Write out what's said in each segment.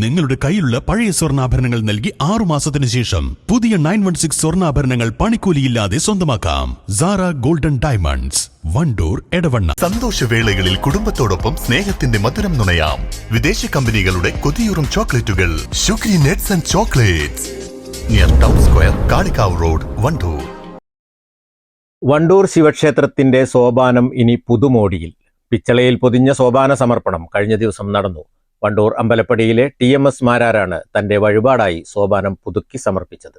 നിങ്ങളുടെ കയ്യിലുള്ള പഴയ സ്വർണാഭരണങ്ങൾ നൽകി ആറു മാസത്തിന് ശേഷം പുതിയ നയൻ വൺ സിക്സ് സ്വർണാഭരണങ്ങൾ പണിക്കൂലിയില്ലാതെ സ്വന്തമാക്കാം. Sara golden diamonds Wandoor Edavanna. സന്തോഷവേളകളിൽ കുടുംബത്തോടൊപ്പം സ്നേഹത്തിന്റെ മധുരം നുണയാം. വിദേശ കമ്പനികളുടെ കൊതിയൂറും ചോക്ലേറ്റുകൾ. Sugary nuts and chocolates. Near town square Kalikavu road Wandoor Wandoor ശിവക്ഷേത്രത്തിന്റെ സോപാനം ഇനി പുതുമോടിയിൽ. പിച്ചളയിൽ പൊതിഞ്ഞ സോപാന സമർപ്പണം കഴിഞ്ഞ ദിവസം നടന്നു. വണ്ടൂർ അമ്പലപ്പടിയിലെ ടി എം എസ് മാരാരാണ് തന്റെ വഴിപാടായി സോപാനം പുതുക്കി സമർപ്പിച്ചത്.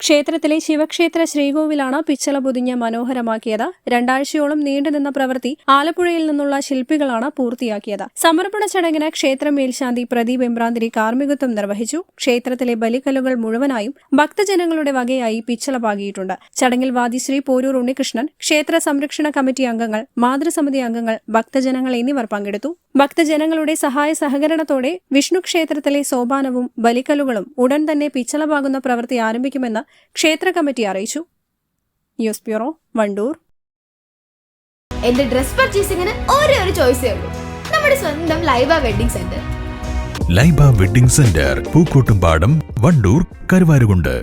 ക്ഷേത്രത്തിലെ ശിവക്ഷേത്ര ശ്രീകോവിലാണ് പിച്ചള പൊതിഞ്ഞ് മനോഹരമാക്കിയത്. രണ്ടാഴ്ചയോളം നീണ്ടുനിന്ന പ്രവൃത്തി ആലപ്പുഴയിൽ നിന്നുള്ള ശില്പികളാണ് പൂർത്തിയാക്കിയത്. സമർപ്പണ ചടങ്ങിന് ക്ഷേത്രം മേൽശാന്തി പ്രദീപ് എമ്പ്രാന്തിരി കാർമ്മികത്വം നിർവഹിച്ചു. ക്ഷേത്രത്തിലെ ബലിക്കല്ലുകൾ മുഴുവനായും ഭക്തജനങ്ങളുടെ വകയായി പിച്ചള പാകിയിട്ടുണ്ട്. ചടങ്ങിൽ വാദിശ്രീ പോരൂർ ഉണ്ണികൃഷ്ണൻ ക്ഷേത്ര സംരക്ഷണ കമ്മിറ്റി അംഗങ്ങൾ മാതൃസമിതി അംഗങ്ങൾ ഭക്തജനങ്ങൾ എന്നിവർ പങ്കെടുത്തു. ഭക്തജനങ്ങളുടെ സഹായ സഹകരണത്തോടെ വിഷ്ണു ക്ഷേത്രത്തിലെ സോപാനവും ബലിക്കല്ലുകളും ഉടൻ തന്നെ പിച്ചളപാകുന്ന പ്രവൃത്തി ആരംഭിക്കുമെന്ന് ക്ഷേത്ര കമ്മിറ്റി അറിയിച്ചു. News bureau Wandoor. എന്റെ ഡ്രസ് പർച്ചേസിംഗിന് ഒരേ ഒരു ചോയ്സേ ഉള്ളൂ. നമ്മുടെ സ്വന്തം Laiba wedding centre. Laiba wedding centre Pookkottumpadam Wandoor Karuvarakundu.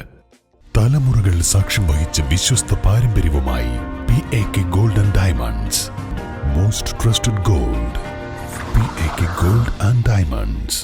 തലമുറകൾ സാക്ഷ്യം വഹിച്ച വിശ്വസ്ത പാരമ്പര്യവുമായി P A K golden diamonds most trusted gold P A K gold and diamonds